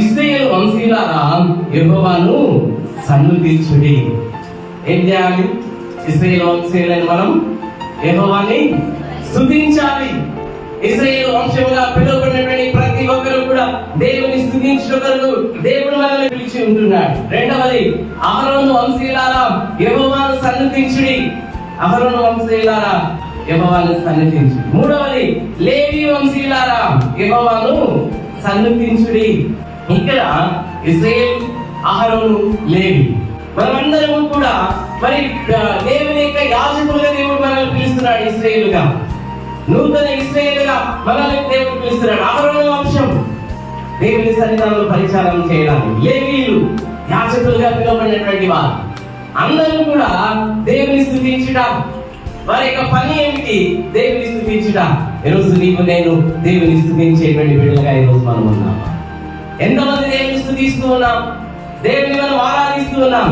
Israel వంశీయులారా యెహోవాను సన్నుతించుడి ఏం చేయాలి? ఇస్రాయేల్ వంశీయులని మనం యహోవాని స్తుతించాలి ఇస్రాయేల్ వంశముగా పిలువబడినటువంటి ప్రతి ఒక్కరు కూడా దేవుని స్తుతించిన దేవుని వల్ల పిలిచి ఉంటున్నాడు. రెండవది అహరోను వంశీయులారా సన్ను సన్నుతించుడి అహరోను వంశీయులారా యహోవాను సన్నిధించు మూడవది లేవి వంశీయులారా యహోవాను సన్నిధించుడి ఇక్కడ ఇస్రాయేల్ అహరోను లేవి. మనమందరము కూడా మరి దేవుని యొక్క యాజకులుగా దేవుడు మనల్ని పిలుస్తున్నాడు ఇస్రాయేలుగా నూతన ఇస్రాయేలుగా మనల్ని దేవుడు పిలుస్తున్నాడు. అహరోను వంశం. దేవుని సన్నిధానం పరిచారం చేయడానికి. లేవీలు యాజకులుగా పిలువబడినటువంటి వారు. అందరూ కూడా దేవుని స్థుతించుట వారి యొక్క పని ఏమిటి? దేవుని స్థుతించుట. ఈరోజు నీకు నేను దేవుని స్థుతించేటువంటి బిడ్డలుగా ఈరోజు మనం ఉన్నాం ఎంతమంది దేవుని స్థుతిస్తూ ఉన్నాం? దేవుని మనం ఆరాధిస్తూ ఉన్నాం.